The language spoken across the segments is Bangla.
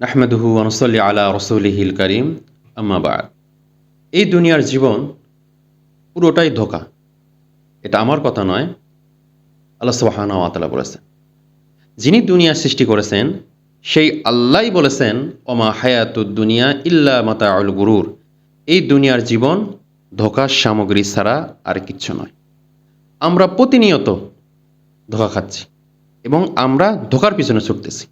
নাহমেদহু আনসল্লি আলা রসুলিহিল করিম। আম্মাবাদ এই দুনিয়ার জীবন পুরোটাই ধোকা। এটা আমার কথা নয়, আল্লাহ সুবাহানা ওয়াতালা বলেছেন। যিনি দুনিয়ার সৃষ্টি করেছেন, সেই আল্লাহই বলেছেন অমা হায়াতুদ দুনিয়া ইল্লা মাতা আল গুরুর। এই দুনিয়ার জীবন ধোকার সামগ্রী ছাড়া আর কিচ্ছু নয়। আমরা প্রতিনিয়ত ধোকা খাচ্ছি এবং আমরা ধোকার পিছনে ছুটতেছি।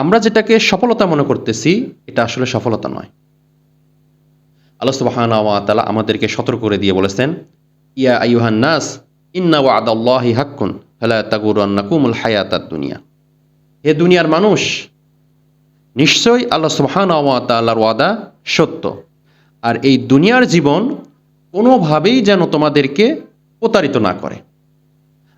আমরা যেটাকে সফলতা মনে করতেছি, এটা আসলে সফলতা নয়। আল্লাহ সুবাহানা আমাদেরকে সতর্ক করে দিয়ে বলেছেন, ইয়া আইহান নাস, ইন্না ওয়াদাল্লাহি হাক্কুন, ফালা তাগুরান্নাকুমুল দুনিয়া। হে দুনিয়ার মানুষ, নিশ্চয়ই আল্লাহ সুবহানাহু ওয়া ওয়াদা সত্য। আর এই দুনিয়ার জীবন কোনোভাবেই যেন তোমাদেরকে প্রতারিত না করে।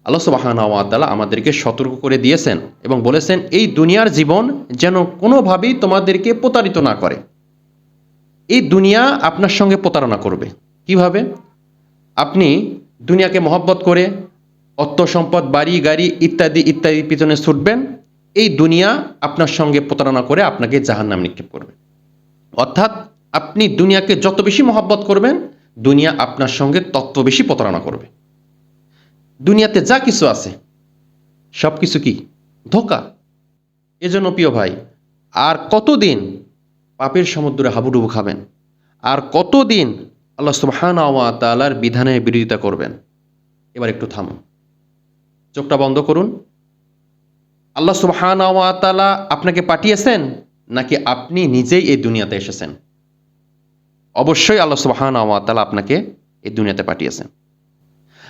আল্লাহ সুবহানাহু ওয়া আমাদেরকে সতর্ক করে দিয়েছেন এবং বলেছেন, এই দুনিয়ার জীবন যেন কোনোভাবেই তোমাদেরকে প্রতারিত না করে। এই দুনিয়া আপনার সঙ্গে প্রতারণা করবে। কীভাবে? আপনি দুনিয়াকে মহব্বত করে অর্থ সম্পদ, বাড়ি, গাড়ি ইত্যাদি ইত্যাদি পিছনে ছুটবেন। এই দুনিয়া আপনার সঙ্গে প্রতারণা করে আপনাকে জাহান নাম নিক্ষেপ করবে। অর্থাৎ আপনি দুনিয়াকে যত বেশি মহব্বত করবেন, দুনিয়া আপনার সঙ্গে তত বেশি প্রতারণা করবে। দুনিয়াতে যা কিছু আছে সব কিছু কি? ধোকা। এজন্য প্রিয় ভাই, আর কতদিন পাপের সমুদ্রে হাবুডুবু খাবেন? আর কতদিন আল্লাহ সুবহান তালার বিধানের বিরোধিতা করবেন? এবার একটু থামুন চোখটা বন্ধ করুন। আল্লাহ সুবহান তালা আপনাকে পাঠিয়েছেন নাকি আপনি নিজেই এই দুনিয়াতে এসেছেন? অবশ্যই আল্লাহ সুবহান তালা আপনাকে এই দুনিয়াতে পাঠিয়েছেন।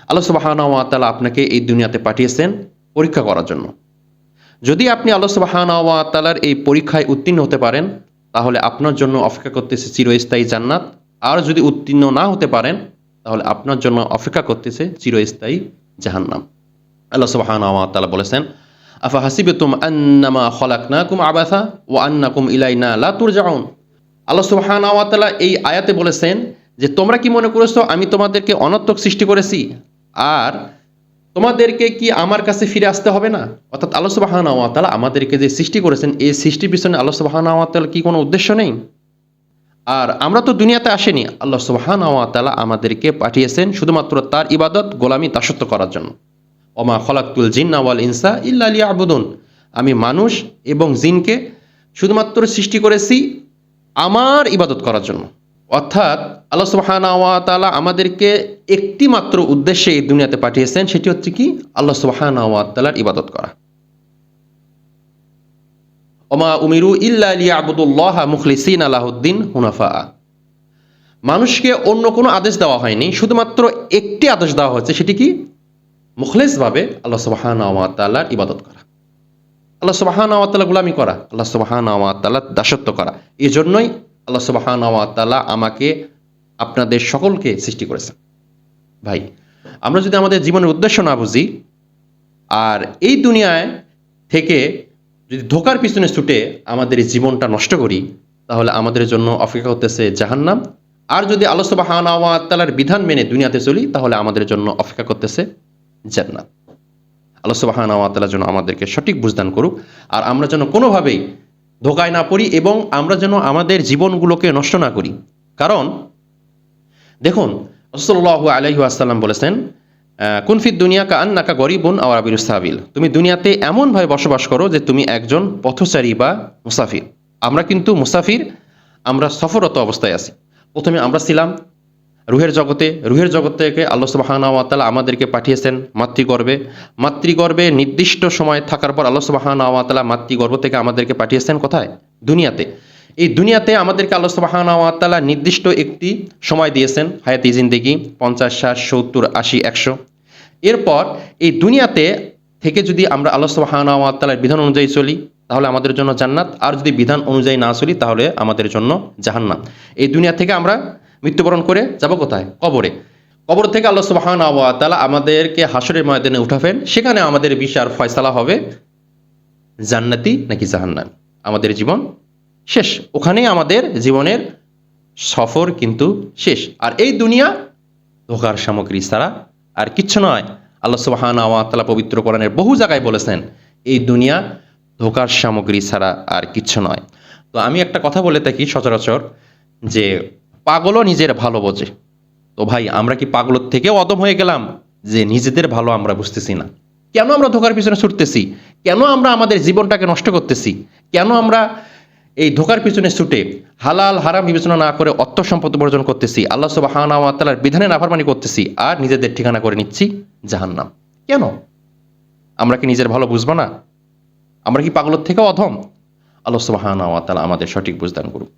আল্লাহ সুবহান ওয়া তালা আপনাকে এই দুনিয়াতে পাঠিয়েছেন পরীক্ষা করার জন্য। যদি আপনি আল্লাহ সুবহান ওয়া তালার এই পরীক্ষায় উত্তীর্ণ হতে পারেন, তাহলে আপনার জন্য অপেক্ষা করতেছে চিরস্থায়ী জান্নাত। আর যদি উত্তীর্ণ না হতে পারেন, তাহলে আপনার জন্য অপেক্ষা করতেছে চিরস্থায়ী জাহান্নাম। আল্লাহ সুবহান ওয়া বলেছেন, আফা হাসিবাতুম আন্নামা খলাকনাকুম আবাসা ওয়া আন্নাকুম ইলাইনা লা তুরজাউন? আল্লাহ সুবহান ওয়া তাআলা এই আয়াতে বলেছেন যে, তোমরা কি মনে করেছ আমি তোমাদেরকে অনর্থক সৃষ্টি করেছি? আর তোমাদেরকে কি আমার কাছে ফিরে আসতে হবে না? অর্থাৎ আল্লাহ সুবাহানা তালা আমাদেরকে যে সৃষ্টি করেছেন, এই সৃষ্টির পিছনে আল্লাহ সুবাহানা তালা কি কোনো উদ্দেশ্য নেই? আর আমরা তো দুনিয়াতে আসেনি, আল্লাহ সুবাহানা তালা আমাদেরকে পাঠিয়েছেন শুধুমাত্র তার ইবাদত, গোলামি, দাসত্ব করার জন্য। ওমা খলাকুল জিন্না ওয়াল ইনসা ইল্লা আলিয়া আবুদুন আমি মানুষ এবং জিনকে শুধুমাত্র সৃষ্টি করেছি আমার ইবাদত করার জন্য। অর্থাৎ আল্লাহ সুবাহানা তালা আমাদেরকে একটি মাত্র উদ্দেশ্যে এই দুনিয়াতে পাঠিয়েছেন, সেটি হচ্ছে কি? আল্লাহ সুবাহানা তালার ইবাদত করা। ওমা উমিরু ইল্লা আবুদুল্লাহ মুখলিসিন আলাহদ্দিন হুনাফা। মানুষকে অন্য কোনো আদেশ দেওয়া হয়নি, শুধুমাত্র একটি আদেশ দেওয়া হয়েছে, সেটি কি? মুখলেসভাবে আল্লাহ সুবাহানা তাল্লার ইবাদত করা। আল্লাহ সুবাহানা তাল্লাহ গুলামি করা, আল্লাহ সুবাহানা তাল্লাহ দাসত্ব করা। এই জন্যই আল্লাহ সুবাহান তালা আমাকে আপনাদের সকলকে সৃষ্টি করেছেন। ভাই, আমরা যদি আমাদের জীবনের উদ্দেশ্য না বুঝি, আর এই দুনিয়ায় থেকে যদি ধোকার পিছনে ছুটে আমাদের এই জীবনটা নষ্ট করি, তাহলে আমাদের জন্য অপেক্ষা করতেছে জাহান্নাম। আর যদি আল্লাহ সুবাহান বিধান মেনে দুনিয়াতে চলি, তাহলে আমাদের জন্য অপেক্ষা করতেছে জান্নাত। আল্লাহ সুবাহান তালার জন্য আমাদেরকে সঠিক বুঝদান করুক, আর আমরা যেন কোনোভাবেই ধোকায় না পড়ি এবং আমরা যেন আমাদের জীবনগুলোকে নষ্ট না করি। কারণ, দেখুন রসল্লাহ আলহি আসাল্লাম বলেছেন কুনফিদ দুনিয়া কা আন্নাকা গরিবুন আওয়ার আবির সাবিল। তুমি দুনিয়াতে এমনভাবে বসবাস করো যে তুমি একজন পথচারী বা মুসাফির। আমরা কিন্তু মুসাফির, আমরা সফরত অবস্থায় আছি। প্রথমে আমরা ছিলাম রুহের জগতে, রুহের জগৎ থেকে আল্লাহ সুবাহানাওয়াতালা আমাদেরকে পাঠিয়েছেন মাতৃগর্ভে। মাতৃগর্ভে নির্দিষ্ট সময় থাকার পর আল্লাহ সুবাহানাওয়াতালা মাতৃগর্ভ থেকে আমাদেরকে পাঠিয়েছেন কোথায়? দুনিয়াতে। এই দুনিয়াতে আমাদেরকে আল্লাহ সুবাহানাওয়াতালা নির্দিষ্ট একটি সময় দিয়েছেন, হায়াতি জিন্দিগি, পঞ্চাশ, ষাট, সত্তর, আশি, একশো। এরপর এই দুনিয়াতে থেকে যদি আমরা আল্লাহ সুবাহানাওয়াতালার বিধান অনুযায়ী চলি, তাহলে আমাদের জন্য জান্নাত। আর যদি বিধান অনুযায়ী না চলি, তাহলে আমাদের জন্য জাহান্নাম। এই দুনিয়া থেকে আমরা মৃত্যুবরণ করে যাব কোথায়? কবরে। কবর থেকে আল্লাহ সুবাহান তালা আমাদেরকে হাসরের ময়দানে উঠাবেন। সেখানে আমাদের বিচার ফয়সালা হবে জান্নাতি নাকি জাহান্নাম? আমাদের জীবন শেষ। ওখানেই আমাদের জীবনের সফর কিন্তু শেষ। আর এই দুনিয়া ধোকার সামগ্রী ছাড়া আর কিচ্ছু নয়। আল্লাহ সুবাহান তালা পবিত্র কোরআনের বহু জায়গায় বলেছেন, এই দুনিয়া ধোকার সামগ্রী ছাড়া আর কিচ্ছু নয়। তো আমি একটা কথা বলে থাকি সচরাচর যে পাগলও নিজের ভালো বোঝে। তো ভাই, আমরা কি পাগলের থেকেও অদম হয়ে গেলাম? যে নিজেদের ভালো আমরা বুঝতেছি না। কেন আমরা ধোকার পিছনে ছুটতেছি? কেন আমরা আমাদের জীবনটাকে নষ্ট করতেছি? কেন আমরা এই ধোকার পিছনে ছুটে হালাল, হারাম বিবেচনা না করে অর্থ সম্পদ উপার্জন করতেছি? আল্লাহ সুবাহানার বিধানে নাফরমানি করতেছি আর নিজেদের ঠিকানা করে নিচ্ছি জাহান্নাম। কেন? আমরা কি নিজের ভালো বুঝব না? আমরা কি পাগলের থেকেও অধম? আল্লাহ সুবাহানা আমাদের সঠিক বুঝদান করুক।